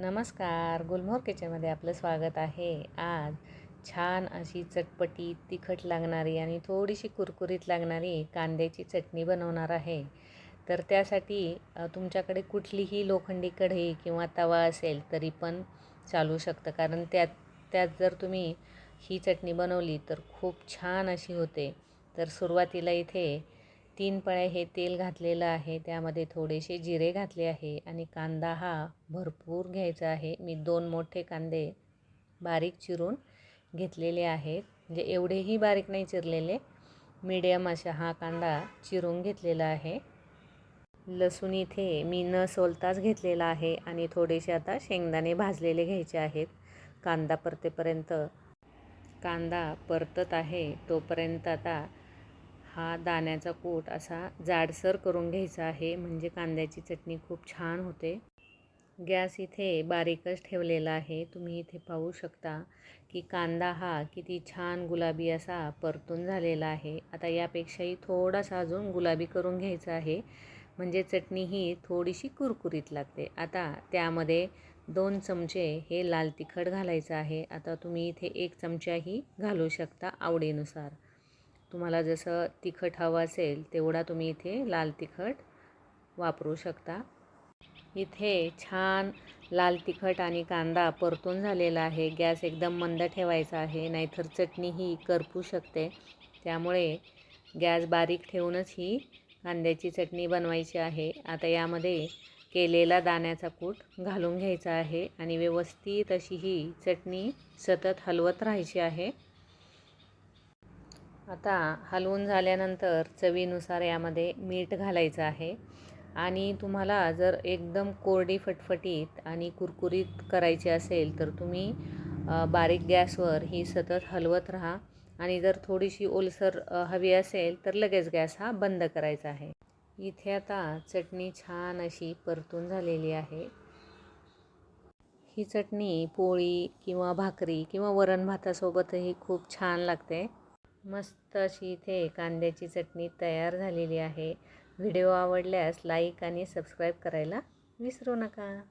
नमस्कार गुलमोहर किचनमध्ये आपलं स्वागत आहे. आज छान अशी चटपटी तिखट लागणारी आणि थोडीशी कुरकुरीत लागणारी कांद्याची चटणी बनवणार आहे. तर त्यासाठी तुमच्याकडे कुठलीही लोखंडी कढई किंवा तवा असेल तरी पण चालू शकतं. कारण त्यात त्यात जर तुम्ही ही चटणी बनवली तर खूप छान अशी होते. तर सुरुवातीला इथे तीन पळ्या हे तेल घातलेलं आहे. त्यामध्ये थोडेसे जिरे घातले आहे आणि कांदा हा भरपूर घ्यायचा आहे. मी दोन मोठे कांदे बारीक चिरून घेतलेले आहेत. म्हणजे एवढेही बारीक नाही चिरलेले. मीडियम अशा हा कांदा चिरून घेतलेला आहे. लसूण इथे मी न सोलताच घेतलेला आहे आणि थोडेसे आता शेंगदाणे भाजलेले घ्यायचे आहेत. कांदा परतेपर्यंत कांदा परतत आहे तोपर्यंत आता हा दाण्याचा कोट असा जाडसर करून घ्यायचा आहे. म्हणजे कांद्याची चटणी खूप छान होते. गॅस इथे बारीकच ठेवलेला आहे. तुम्ही इथे पाहू शकता की कांदा हा किती छान गुलाबी असा परतून झालेला आहे. आता यापेक्षाही थोडासा अजून गुलाबी करून घ्यायचा आहे. म्हणजे चटणी ही थोडीशी कुरकुरीत लागते. आता त्यामध्ये दोन चमचे हे लाल तिखट घालायचं आहे. आता तुम्ही इथे एक चमचाही घालू शकता आवडीनुसार. तुम्हाला जसं तिखट हवं असेल तेवढा तुम्ही इथे लाल तिखट वापरू शकता. इथे छान लाल तिखट आणि कांदा परतून झालेला आहे. गॅस एकदम मंद ठेवायचा आहे नाहीतर चटणी ही करपू शकते. त्यामुळे गॅस बारीक ठेवूनच ही कांद्याची चटणी बनवायची आहे. आता यामध्ये केलेला दाण्याचा कूट घालून घ्यायचा आहे आणि व्यवस्थित अशी ही चटणी सतत हलवत राहायची आहे. आता हलवून झाल्यानंतर चवीनुसार यामध्ये मीठ घालायचं आहे. आणि तुम्हाला जर एकदम कोरडी फटफटीत आणि कुरकुरीत करायची असेल तर तुम्ही बारीक गॅसवर ही सतत हलवत राहा. आणि जर थोडीशी ओलसर हवी असेल तर लगेच गॅस हा बंद करायचा आहे. इथे आता चटणी छान अशी परतून झालेली आहे. ही चटणी पोळी किंवा भाकरी किंवा वरण भातासोबतही खूप छान लागते. मस्त अशी इथे कांद्याची चटणी तयार झालेली आहे. व्हिडिओ आवडल्यास लाईक आणि सबस्क्राईब करायला विसरू नका.